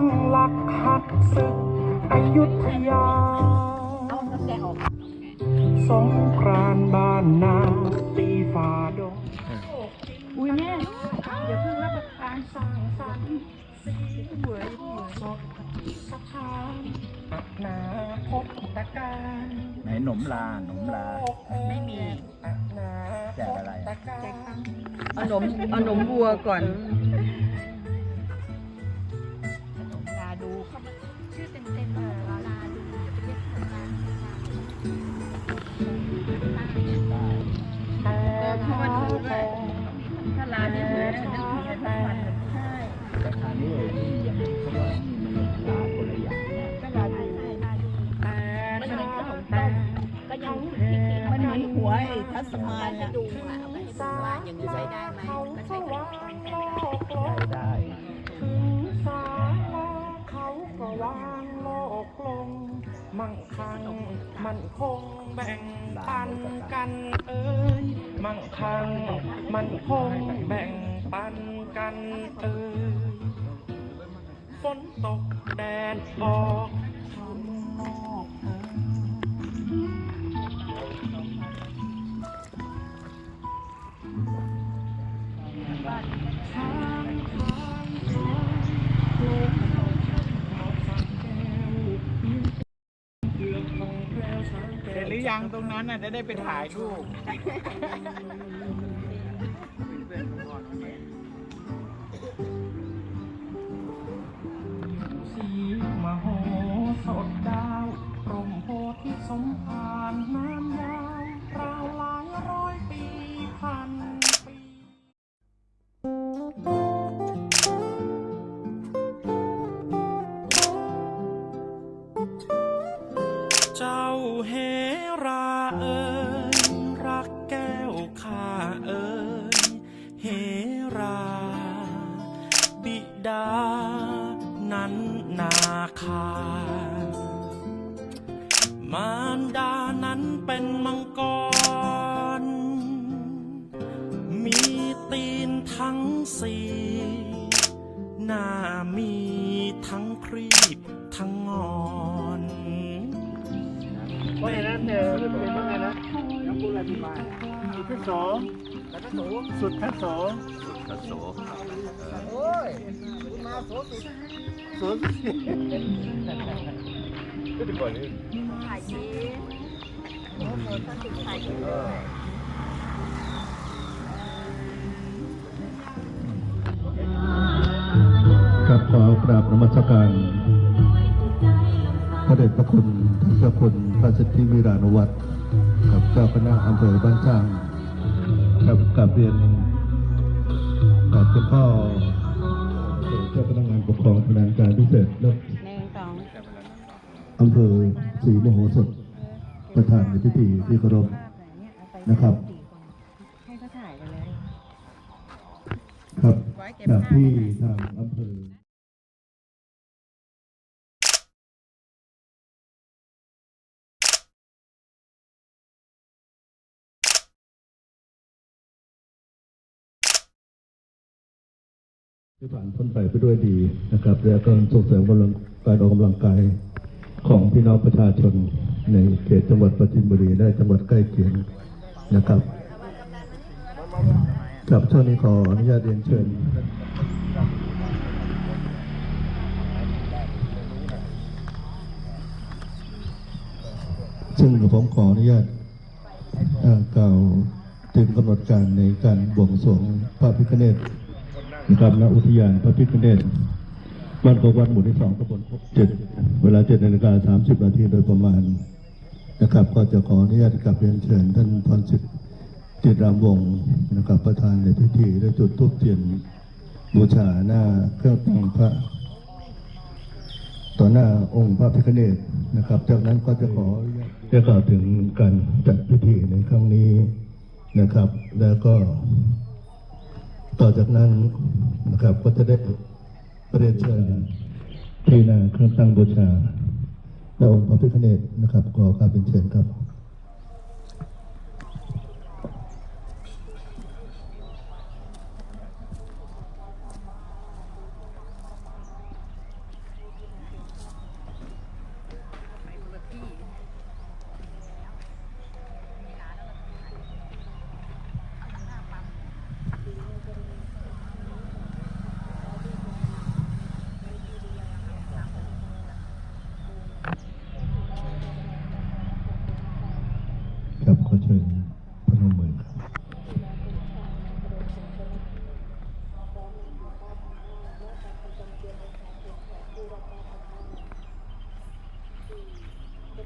ตั้งหลักหักศึกอยุธยา สงกรานต์บ้านนาตีฝ่าดง อุ้ยแม่อย่าเพิ่งรับประทานสร้างสรรค์สีเหวยสดสถานอักนาพบตะการไหนหนมลาหนมลาไม่มีอักนาแจกอะไรตะการเอานมเอานมวัวก่อน ราะว่าดูด้วยถ้าลาเนี่ยเหมือนนึกถึงกันทุกวันใช่แต่คราวนี้นี่ยังเขาบอกนี่มันลาคนละอย่างนะก็ลาดูแต่มันเหมือนขนมแต่ต้มก็ยังมันเหมือนหัวทัศมานอะดูอะเอาไปให้ดูว่าอย่างนี้ใช้ได้ไหมก็ใช้ได้ได้ถึงสาลาเขาก็วางโลกลง มั่งคั่งมันคงแบ่งปันกันเอ้ย มั่งคั่งมันคงแบ่งปันกันเออฝนตกแดดออก ยังตรงนั้นน่ะจะได้ไปถ่ายรูป หน้ามีทั้งครีบทั้งงอนว่าไงนะเธอเป็นว่าไงนะน้ำพุอะไรที่มาสุดทัศโสสุดทัศโสสุดทัศโสโอ้ยมาโสสุดโสสุดก็จะก่อนนี้ถ่ายยิ้มโอ้โหถ้าติดถ่ายยิ้ ขอกราบนมัสการพระเดชพระคุณท่านเจ้าคุณพระสิทธิวิรานุวัตรกับเจ้าคณะอำเภอบ้านช่างกับกับเรียนกับคุณพ่อเจ้าพนักงานปกครองพนักงานพิเศษและหนึ่งสองอำเภอศรีมโหสถ ประธานในพิธีที่เคารพนะครับให้เขาถ่ายไปเลยครับจากที่ทางอำเภอ ที่ผ่านพ้นไปไปด้วยดีนะครับแล้วก็ส่งเสริมกำลังการออกกำลังกายของพี่น้องประชาชนในเขตจังหวัดปราจินบุรีและจังหวัดใกล้เคียงนะครับกับช่วงนี้ขออนุญาตเรียนเชิญซึ่งผมขออนุญาตกล่าวถึงกำหนดการในการบวงสรวงพระพิฆเนศ นะครับณอุทยานพระพิฆเนศบ้านกวัดหมู่ที่สองตำบลพบเจ็ดเวลาเจ็ดนาฬิกาสามสิบนาทีโดยประมาณนะครับ ก็จะขออนุญาตกลับเรียนเชิญท่านพรสิทธิ์จิตรามวงศ์นะครับ ประธานในพิธีได้จุดธูปเทียนบูชาหน้าเครื่องแต่งพระต่อหน้าองค์พระพิฆเนศนะครับ จากนั้นก็จะขอจะกล่าวถึงการจัดพิธีในครั้งนี้นะครับ แล้วก็ ต่อจากนั้นนะครับก็จะได้เรียนเชิญทีนาเครื่องตั้งบูชาและองค์พระพิฆเนศนะครับขอการเป็นเชิญครับ เชิญพนมมือครับ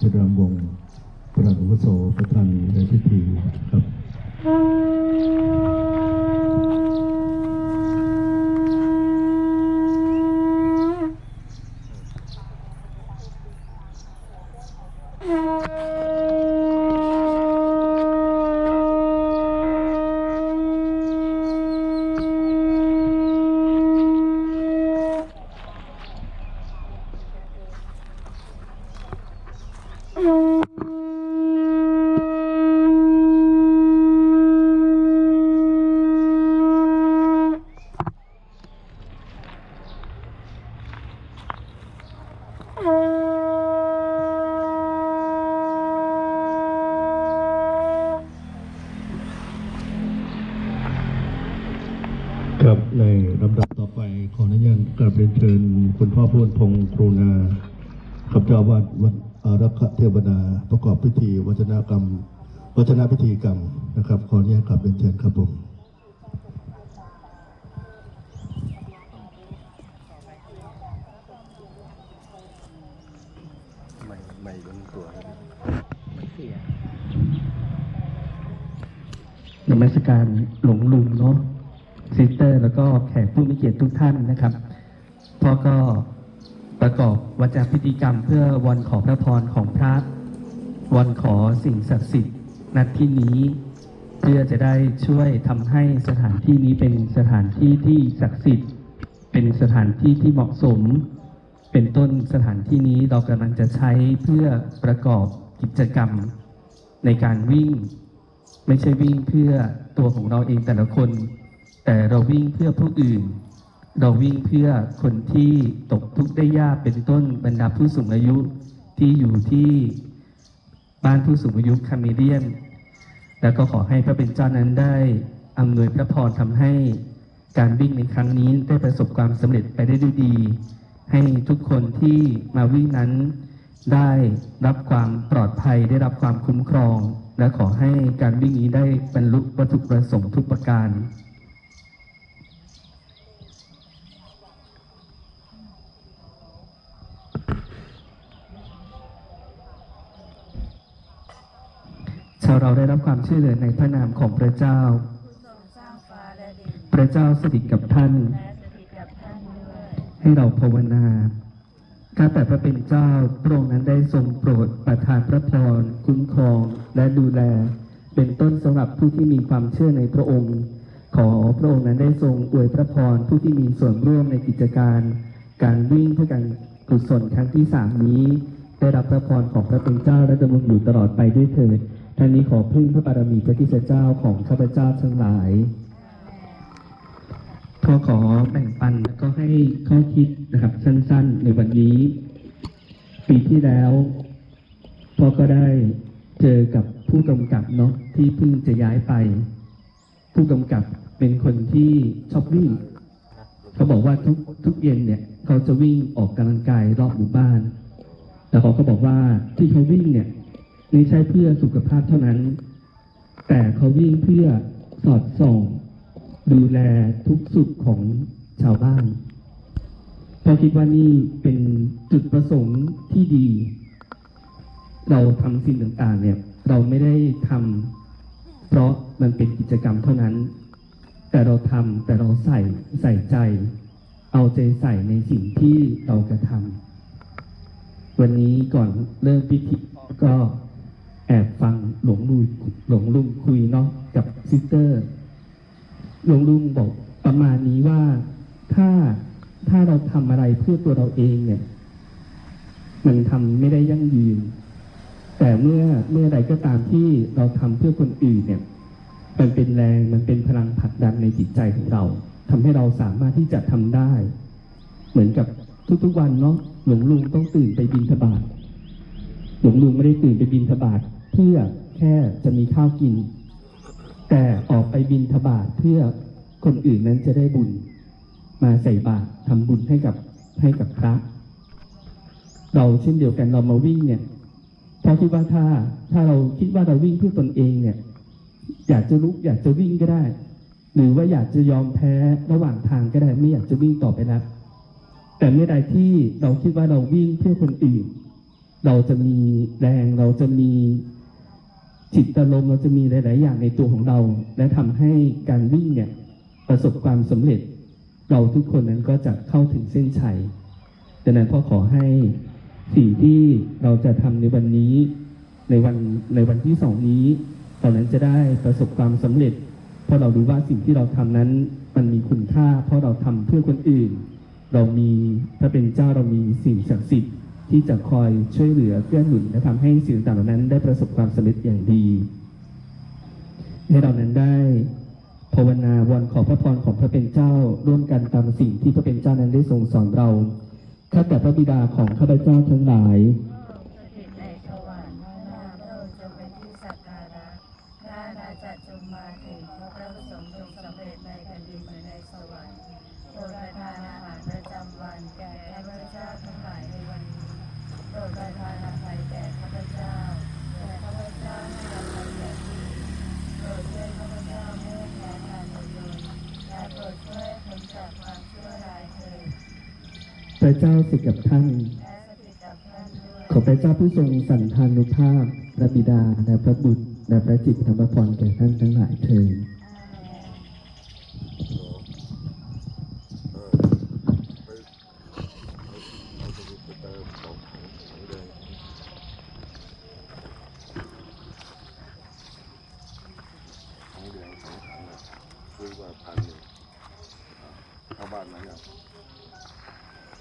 จุดรามวงศ์ประธานอาวุโสประธานในพิธีครับ ครับในลำดับต่อไปขออนุญาตกราบเรียนเชิญคุณพ่อพูนพงศ์กรุณาขับเจ้าวาดวัดอารักขเทวดาประกอบพิธีวัฒนกรรม วัฒนพิธีกรรมนะครับ ขออนุญาตกราบเรียนเชิญครับผมนมัสการหลวงลุงเนาะ ซิสเตอร์ แล้วก็แขกผู้มีเกียรติทุกท่านนะครับพ่อก็ประกอบวาจพิธีกรรม เพื่อวันขอพระพรของพระวันขอสิ่งศักดิ์สิทธิ์ณที่นี้ เพื่อจะได้ช่วยทำให้สถานที่นี้เป็นสถานที่ที่ศักดิ์สิทธิ์ เป็นสถานที่ที่เหมาะสม เป็นต้นสถานที่นี้เรากำลังจะใช้เพื่อประกอบกิจกรรมในการวิ่ง ไม่ใช่วิ่งเพื่อตัวของเราเองแต่ละคน แต่เราวิ่งเพื่อผู้อื่น เราวิ่งเพื่อคนที่ตกทุกข์ได้ยากเป็นต้นบรรดาผู้สูงอายุที่อยู่ที่บ้านผู้สูงอายุคาเมเดียน แล้วก็ขอให้พระเป็นเจ้านั้นได้อำนวยพระพรทำให้การวิ่งในครั้งนี้ได้ประสบความสำเร็จไปได้ด้วยดี ให้ทุกคนที่มาวิ่งนั้นได้รับความปลอดภัยได้รับความคุ้มครอง และขอให้การวิ่งนี้ได้บรรลุวัตถุประสงค์ทุกประการาวเราได้รับความช่วยเหลือในพระนามของพระเจ้า พระเจ้าสถิตกับท่าน ให้เราภาวนาข้าแต่พระเป็นเจ้าพระองค์นั้นได้ทรงโปรดประทานพระพรคุ้มครองและดูแล เป็นต้นสำหรับผู้ที่มีความเชื่อในพระองค์ ขอพระองค์นั้นได้ทรงอวยพระพรผู้ที่มีส่วนร่วมในกิจการ การวิ่งเพื่อการกุศลครั้งที่สามนี้ ได้รับพระพรของพระเป็นเจ้าและดำรงอยู่ตลอดไปด้วยเถิด ท่านนี้ขอพึ่งพระบารมีพระที่เจ้าของข้าพเจ้าทั้งหลายพอขอแบ่งปันแล้วก็ให้ข้อคิดนะครับสั้น ๆ ในวันนี้ ปีที่แล้วพ่อก็ได้เจอกับผู้กำกับเนาะที่เพิ่งจะย้ายไป ผู้กำกับเป็นคนที่ชอบวิ่งเขาบอกว่าทุกทุกเย็นเนี่ยเขาจะวิ่งออกกำลังกายรอบหมู่บ้าน แต่เขาก็บอกว่าที่เขาวิ่งเนี่ย ไม่ใช่เพื่อสุขภาพเท่านั้น แต่เขาวิ่งเพื่อสอดส่องดูแลทุกสุขของชาวบ้านเพราะคิดว่านี่เป็นจุดประสงค์ที่ดี เราทำสิ่งต่างๆ เนี่ย เราไม่ได้ทำเพราะมันเป็นกิจกรรมเท่านั้น แต่เราทำแต่เราใส่ใส่ใจ เอาใจใส่ในสิ่งที่เรากระทำวันนี้ก่อนเริ่มพิธีก็ แอบฟังหลวงลุยหลวงลุงคุยเนาะกับซิสเตอร์ หลวงลุงบอกประมาณนี้ว่าถ้าถ้าเราทำอะไรเพื่อตัวเราเองเนี่ย มันทำไม่ได้ยั่งยืน แต่เมื่อเมื่อใดก็ตามที่เราทำเพื่อคนอื่นเนี่ย มันเป็นแรงมันเป็นพลังผลักดันในจิตใจของเราทำให้เราสามารถที่จะทำได้ เหมือนกับทุกๆวันเนาะหลวงลุงต้องตื่นไปบินทบาทหลวงลุงไม่ได้ตื่นไปบินทบาท เพื่อแค่จะมีข้าวกิน แต่ออกไปบินทบาทเพื่อคนอื่นนั้นจะได้บุญ มาใส่บาตรทำบุญให้กับให้กับพระ เราเช่นเดียวกันเรามาวิ่งเนี่ยเราคิดว่าถ้าถ้าเราคิดว่าเราวิ่งเพื่อตนเองเนี่ย อยากจะลุกอยากจะวิ่งก็ได้ หรือว่าอยากจะยอมแพ้ระหว่างทางก็ได้ ไม่อยากจะวิ่งต่อไปแล้วแต่เมื่อใดที่เราคิดว่าเราวิ่งเพื่อคนอื่น เราจะมีแรงเราจะมี จิตอารมณ์เราจะมีหลาย ๆ อย่างในตัวของเรา และทำให้การวิ่งเนี่ยประสบความสำเร็จ เราทุกคนนั้นก็จะเข้าถึงเส้นชัยดังนั้นพ่อขอให้สิ่งที่เราจะทำในวันนี้ในวันในวันที่สองนี้ตอนนั้นจะได้ประสบความสำเร็จ เพราะเรารู้ว่าสิ่งที่เราทำนั้นมันมีคุณค่า เพราะเราทำเพื่อคนอื่น เรามีถ้าเป็นเจ้าเรามีสิ่งศักดิ์สิทธิ์ ที่จะคอยช่วยเหลือเกื้อหนุนและทำให้สิ่งต่างๆเหล่านั้น ได้ประสบความสำเร็จอย่างดี ให้เรานั้นได้ภาวนาวอนขอพระพรของพระเป็นเจ้าร่วมกันตามสิ่งที่พระเป็นเจ้านั้นได้ทรงสอนเราข้าแต่พระบิดาของข้าพเจ้าทั้งหลาย ในสวรรค์หน้าพระองค์จงเป็นที่สักการะพระราชจงมาถึงพระประสงค์จงสำเร็จในแผ่นดินเหมือนในสวรรค์โปรดประทานอาหารประจำวันแก่ข้าพเจ้าทั้งหลายในวันนี้โปรดประทานอภัยแก่ข้าพเจ้าแต่ข้าพเจ้าให้อภัยแก่ที่โปรดช่วยข้าพเจ้าไม่ให้แพ้ทางในโยนและโปรดช่วยพ้นจากความชั่วร้ายเถิด พ ระเจ้าสิทธิ์กับท่านและสถิตกับท่านด้วยขอพระเจ้าผู้ทรงสันทานุภาพ พระบิดาและพระบุตรและพระจิตธรรมพรแก่ท่านทั้งหลายเถิดของเหลืองสองถังอะซื้อว่าพันหนึ่งอ่าเข้าบ้านไหนอะ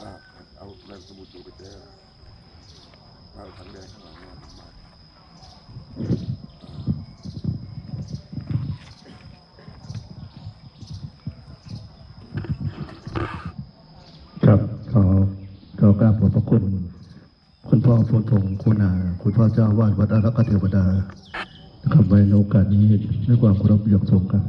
อ่าเอาในสมุดอยู่ไปเจอ เอาถังแดงข้างหลังนมาครับขอขอกราบขอบพระคุณ คุณพ่อโพธิ์ทงคุณาคุณพ่อเจ้าวาดวัดอารักษเทวดานะครับไว้ในโอกาสนี้ด้วยความเคารพอย่างสูงครับ